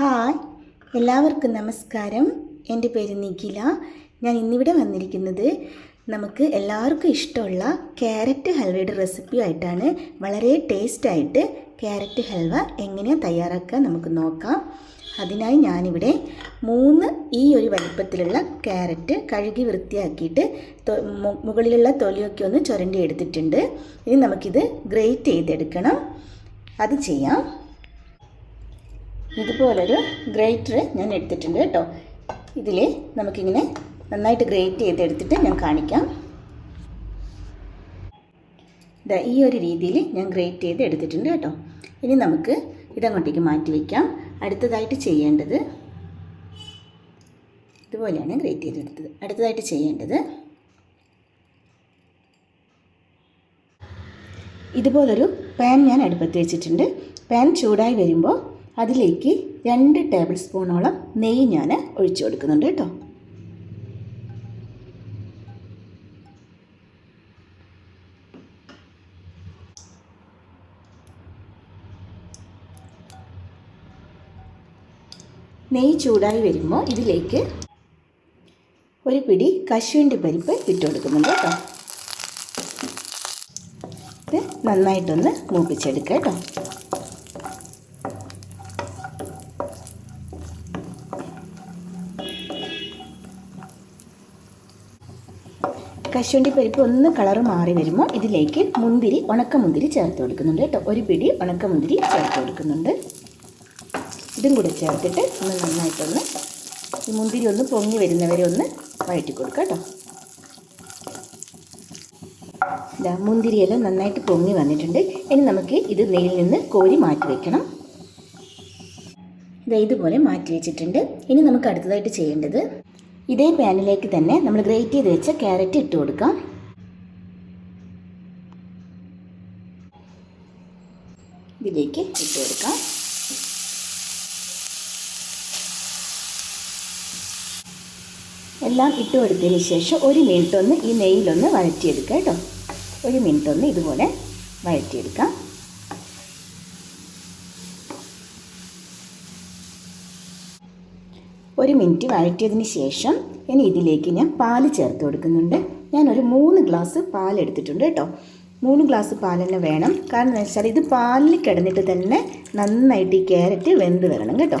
Hi എല്ലാവർക്കും നമസ്കാരം. എന്റെ പേര് നിഖില. ഞാൻ ഇന്നിവിടെ വന്നിരിക്കുന്നത് നമുക്ക് എല്ലാവർക്കും ഇഷ്ടമുള്ള ക്യാരറ്റ് ഹൽവയുടെ റെസിപ്പി ആയിട്ടാണ്. വളരെ ടേസ്റ്റായിട്ട് ക്യാരറ്റ് ഹൽവ എങ്ങനെയാണ് തയ്യാറാക്കുക നമുക്ക് നോക്കാം. അതിനായി ഞാനിവിടെ മൂന്ന് ഈ ഒരു വലിപ്പത്തിലുള്ള ക്യാരറ്റ് കഴുകി വൃത്തിയാക്കിയിട്ട് മുകളിലുള്ള തൊലിയൊക്കെ ഒന്ന് ചുരണ്ടി എടുത്തിട്ടുണ്ട്. ഇനി നമുക്കിത് ഗ്രേറ്റ് ചെയ്തെടുക്കണം. അത് ചെയ്യാം. ഇതുപോലൊരു ഗ്രേറ്റർ ഞാൻ എടുത്തിട്ടുണ്ട് കേട്ടോ. ഇതിൽ നമുക്കിങ്ങനെ നന്നായിട്ട് ഗ്രേറ്റ് ചെയ്തെടുത്തിട്ട് ഞാൻ കാണിക്കാം. ഇതാ ഈ ഒരു രീതിയിൽ ഞാൻ ഗ്രേറ്റ് ചെയ്ത് എടുത്തിട്ടുണ്ട് കേട്ടോ. ഇനി നമുക്ക് ഇതങ്ങോട്ടേക്ക് മാറ്റി വയ്ക്കാം അടുത്തതായിട്ട് ചെയ്യേണ്ടത് ഇതുപോലെയാണ് ഗ്രേറ്റ് ചെയ്തെടുത്തത്. അടുത്തതായിട്ട് ചെയ്യേണ്ടത് ഇതുപോലൊരു പാൻ ഞാൻ അടുപ്പത്ത് വെച്ചിട്ടുണ്ട്. പാൻ ചൂടായി വരുമ്പോൾ അതിലേക്ക് രണ്ട് ടേബിൾ സ്പൂണോളം നെയ്യ് ഞാൻ ഒഴിച്ചു കൊടുക്കുന്നുണ്ട് കേട്ടോ. നെയ്യ് ചൂടായി വരുമ്പോൾ ഇതിലേക്ക് ഒരു പിടി കശുവിന്റെ പരിപ്പ് ഇട്ട് കൊടുക്കുന്നുണ്ട് കേട്ടോ. ഇത് നന്നായിട്ടൊന്ന് മൂപ്പിച്ചെടുക്കുക കേട്ടോ. കശുവണ്ടി പരിപ്പ് ഒന്ന് കളർ മാറി വരുമ്പോൾ ഇതിലേക്ക് മുന്തിരി ഉണക്കമുന്തിരി ചേർത്ത് കൊടുക്കുന്നുണ്ട് കേട്ടോ. ഒരു പിടി ഉണക്കമുന്തിരി ചേർത്ത് കൊടുക്കുന്നുണ്ട്. ഇതും കൂടെ ചേർത്തിട്ട് ഒന്ന് നന്നായിട്ടൊന്ന് ഈ മുന്തിരി ഒന്ന് പൊങ്ങി വരുന്നവരെ ഒന്ന് വഴറ്റി കൊടുക്കുക കേട്ടോ. ഇതാ മുന്തിരിയെല്ലാം നന്നായിട്ട് പൊങ്ങി വന്നിട്ടുണ്ട്. ഇനി നമുക്ക് ഇത് നെയ്യിൽ നിന്ന് കോരി മാറ്റി വയ്ക്കണം ഇതാ ഇതുപോലെ മാറ്റി വെച്ചിട്ടുണ്ട്. ഇനി നമുക്ക് അടുത്തതായിട്ട് ചെയ്യേണ്ടത് ഇതേ പാനിലേക്ക് തന്നെ നമ്മൾ ഗ്രേറ്റ് ചെയ്ത് വെച്ച ക്യാരറ്റ് ഇട്ട് കൊടുക്കാം. ഇതിലേക്ക് ഇട്ട് കൊടുക്കാം. എല്ലാം ഇട്ട് കൊടുത്തതിന് ശേഷം ഒരു മിനിറ്റ് ഒന്ന് ഈ നെയ്യിലൊന്ന് വഴറ്റിയെടുക്കാം കേട്ടോ. ഒരു മിനിറ്റ് ഒന്ന് ഇതുപോലെ വഴറ്റിയെടുക്കാം. ഒരു മിനിറ്റ് വഴറ്റിയതിന് ശേഷം ഇനി ഇതിലേക്ക് ഞാൻ പാൽ ചേർത്ത് കൊടുക്കുന്നുണ്ട്. ഞാനൊരു മൂന്ന് ഗ്ലാസ് പാൽ എടുത്തിട്ടുണ്ട് കേട്ടോ. മൂന്ന് ഗ്ലാസ് പാൽ തന്നെ വേണം. കാരണം എന്ന് വെച്ചാൽ ഇത് പാലിൽ കിടന്നിട്ട് തന്നെ നന്നായിട്ട് ഈ ക്യാരറ്റ് വെന്ത് വരണം കേട്ടോ.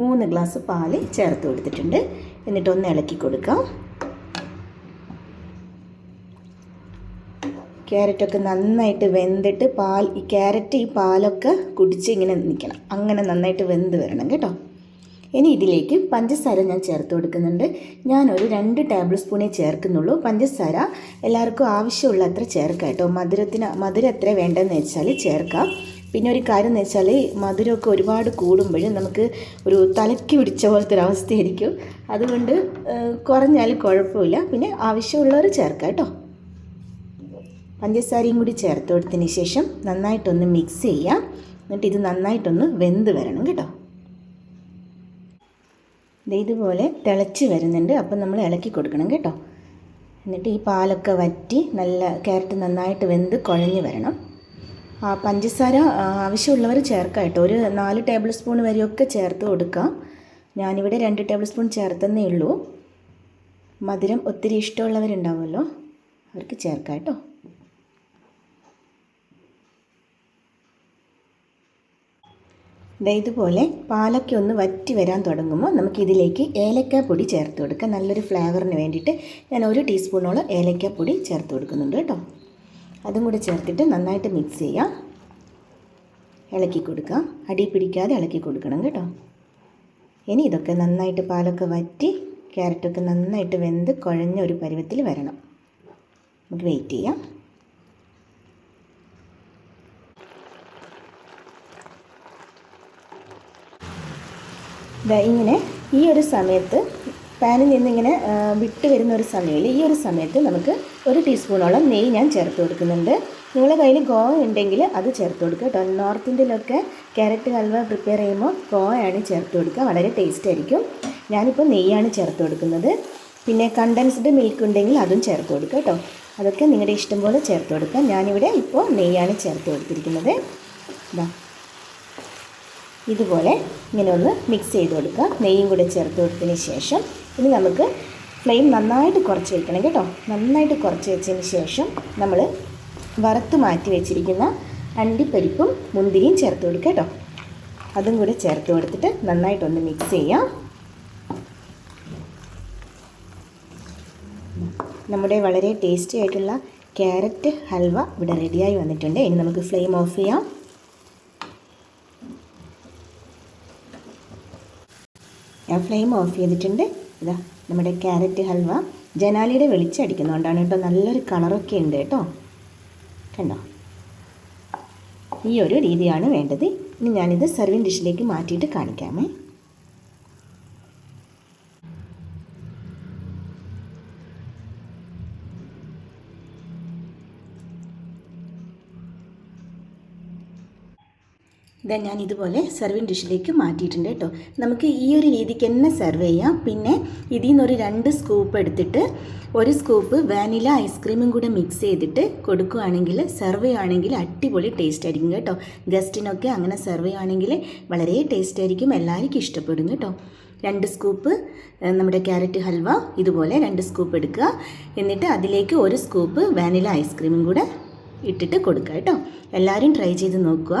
മൂന്ന് ഗ്ലാസ് പാൽ ചേർത്ത് കൊടുത്തിട്ടുണ്ട്. എന്നിട്ട് ഒന്ന് ഇളക്കി കൊടുക്കാം. ക്യാരറ്റൊക്കെ നന്നായിട്ട് വെന്തിട്ട് പാൽ ഈ ക്യാരറ്റ് ഈ പാലൊക്കെ കുടിച്ച് ഇങ്ങനെ നിൽക്കണം. അങ്ങനെ നന്നായിട്ട് വെന്ത് വരണം കേട്ടോ. ഇനി ഇതിലേക്ക് പഞ്ചസാര ഞാൻ ചേർത്ത് കൊടുക്കുന്നുണ്ട്. ഞാനൊരു രണ്ട് ടേബിൾ സ്പൂണേ ചേർക്കുന്നുള്ളൂ. പഞ്ചസാര എല്ലാവർക്കും ആവശ്യമുള്ള അത്ര ചേർക്കാം കേട്ടോ. മധുരത്തിന് മധുരം എത്ര വേണ്ടതെന്ന് വെച്ചാൽ ചേർക്കാം. പിന്നെ ഒരു കാര്യം എന്ന് വെച്ചാൽ മധുരമൊക്കെ ഒരുപാട് കൂടുമ്പോൾ നമുക്ക് ഒരു തലയ്ക്ക് പിടിച്ച പോലത്തെ ഒരു അവസ്ഥയായിരിക്കും അതുകൊണ്ട് കുറഞ്ഞാൽ കുഴപ്പമില്ല. പിന്നെ ആവശ്യമുള്ളവർ ചേർക്കാം കേട്ടോ. പഞ്ചസാരയും കൂടി ചേർത്ത് കൊടുത്തതിന് ശേഷം നന്നായിട്ടൊന്ന് മിക്സ് ചെയ്യാം. എന്നിട്ട് ഇത് നന്നായിട്ടൊന്ന് വെന്ത് വരണം കേട്ടോ. ഇതുപോലെ തിളച്ച് വരുന്നുണ്ട്. അപ്പം നമ്മൾ ഇളക്കി കൊടുക്കണം കേട്ടോ. എന്നിട്ട് ഈ പാലൊക്കെ വറ്റി നല്ല ക്യാരറ്റ് നന്നായിട്ട് വെന്ത് കുഴഞ്ഞ് വരണം. പഞ്ചസാര ആവശ്യമുള്ളവർ ചേർക്കാം കേട്ടോ. ഒരു നാല് ടേബിൾ സ്പൂൺ വരെയൊക്കെ ചേർത്ത് കൊടുക്കാം. ഞാനിവിടെ രണ്ട് ടേബിൾ സ്പൂൺ ചേർത്തെന്നേ ഉള്ളൂ. മധുരം ഒത്തിരി ഇഷ്ടമുള്ളവരുണ്ടാവുമല്ലോ. അവർക്ക് ചേർക്കാം കേട്ടോ. ഇതുപോലെ പാലൊക്കെ ഒന്ന് വറ്റി വരാൻ തുടങ്ങുമ്പോൾ നമുക്കിതിലേക്ക് ഏലക്ക പൊടി ചേർത്ത് കൊടുക്കാം. നല്ലൊരു ഫ്ലേവറിന് വേണ്ടിയിട്ട് ഞാൻ ഒരു ടീസ്പൂണോളം ഏലക്ക പൊടി ചേർത്ത് കൊടുക്കുന്നുണ്ട് കേട്ടോ. അതും കൂടി ചേർത്തിട്ട് നന്നായിട്ട് മിക്സ് ചെയ്യാം. ഇളക്കി കൊടുക്കാം. അടി പിടിക്കാതെ ഇളക്കി കൊടുക്കണം കേട്ടോ. ഇനി ഇതൊക്കെ നന്നായിട്ട് പാലൊക്കെ വറ്റി ക്യാരറ്റൊക്കെ നന്നായിട്ട് വെന്ത് കുഴഞ്ഞ ഒരു പരുവത്തിൽ വരണം. നമുക്ക് വെയിറ്റ് ചെയ്യാം. ഇങ്ങനെ ഈ ഒരു സമയത്ത് പാനിൽ നിന്നിങ്ങനെ വിട്ട് വരുന്ന ഒരു സമയമില്ല. ഈ ഒരു സമയത്ത് നമുക്ക് ഒരു ടീസ്പൂണോളം നെയ്യ് ഞാൻ ചേർത്ത് കൊടുക്കുന്നുണ്ട്. നിങ്ങളുടെ കയ്യിൽ ഗോ ഉണ്ടെങ്കിൽ അത് ചേർത്ത് കൊടുക്കുക കേട്ടോ. നോർത്ത് ഇന്ത്യയിലൊക്കെ ക്യാരറ്റ് ഹൽവ പ്രിപ്പയർ ചെയ്യുമ്പോൾ ഗോയാണ് ചേർത്ത് കൊടുക്കുക. വളരെ ടേസ്റ്റ് ആയിരിക്കും. ഞാനിപ്പോൾ നെയ്യാണ് ചേർത്ത് കൊടുക്കുന്നത്. പിന്നെ കണ്ടൻസ്ഡ് മിൽക്ക് ഉണ്ടെങ്കിൽ അതും ചേർത്ത് കൊടുക്കുക കേട്ടോ. അതൊക്കെ നിങ്ങളുടെ ഇഷ്ടം പോലെ ചേർത്ത് കൊടുക്കുക. ഞാനിവിടെ ഇപ്പോൾ നെയ്യാണ് ചേർത്ത് കൊടുത്തിരിക്കുന്നത്. ഇതാ ഇതുപോലെ ഇങ്ങനെ ഒന്ന് മിക്സ് ചെയ്ത് കൊടുക്കുക. നെയ്യും കൂടെ ചേർത്ത് കൊടുത്തതിന് ശേഷം ഇനി നമുക്ക് ഫ്ലെയിം നന്നായിട്ട് കുറച്ച് വെക്കണം കേട്ടോ. നന്നായിട്ട് കുറച്ച് വെച്ചതിന് ശേഷം നമ്മൾ വറുത്ത് മാറ്റി വെച്ചിരിക്കുന്ന അണ്ടിപ്പരിപ്പും മുന്തിരിയും ചേർത്ത് കൊടുക്കുക കേട്ടോ. അതും കൂടെ ചേർത്ത് കൊടുത്തിട്ട് നന്നായിട്ടൊന്ന് മിക്സ് ചെയ്യാം. നമ്മുടെ വളരെ ടേസ്റ്റി ആയിട്ടുള്ള ക്യാരറ്റ് ഹൽവ ഇവിടെ റെഡിയായി വന്നിട്ടുണ്ട്. ഇനി നമുക്ക് ഫ്ലെയിം ഓഫ് ചെയ്യാം. ഞാൻ ഫ്ലെയിം ഓഫ് ചെയ്തിട്ടുണ്ട്. ഇതാ നമ്മുടെ ക്യാരറ്റ് ഹൽവ. ജനാലിയുടെ വെളിച്ചടിക്കുന്നതുകൊണ്ടാണ് കേട്ടോ നല്ലൊരു കളറൊക്കെ ഉണ്ട് കേട്ടോ. കണ്ടോ? ഈ ഒരു രീതിയാണ് വേണ്ടത്. ഇനി ഞാനിത് സെർവിങ് ഡിഷിലേക്ക് മാറ്റിയിട്ട് കാണിക്കാമേ. ഇതാ ഞാൻ ഇതുപോലെ സെർവിങ് ഡിഷിലേക്ക് മാറ്റിയിട്ടുണ്ട് കേട്ടോ. നമുക്ക് ഈ ഒരു രീതിക്ക് തന്നെ സെർവ് ചെയ്യാം. പിന്നെ ഇതിൽ നിന്നൊരു രണ്ട് സ്കൂപ്പ് എടുത്തിട്ട് ഒരു സ്കൂപ്പ് വാനില ഐസ്ക്രീമും കൂടെ മിക്സ് ചെയ്തിട്ട് കൊടുക്കുകയാണെങ്കിൽ സെർവ് ചെയ്യുകയാണെങ്കിൽ അടിപൊളി ടേസ്റ്റ് ആയിരിക്കും കേട്ടോ. ഗസ്റ്റിനൊക്കെ അങ്ങനെ സെർവ് ചെയ്യുകയാണെങ്കിൽ വളരെ ടേസ്റ്റ് ആയിരിക്കും എല്ലാവർക്കും ഇഷ്ടപ്പെടും കേട്ടോ. രണ്ട് സ്കൂപ്പ് നമ്മുടെ ക്യാരറ്റ് ഹൽവ ഇതുപോലെ രണ്ട് സ്കൂപ്പ് എടുക്കുക. എന്നിട്ട് അതിലേക്ക് ഒരു സ്കൂപ്പ് വാനില ഐസ്ക്രീമും കൂടെ ഇട്ടിട്ട് കൊടുക്കുക കേട്ടോ. എല്ലാവരും ട്രൈ ചെയ്ത് നോക്കുക.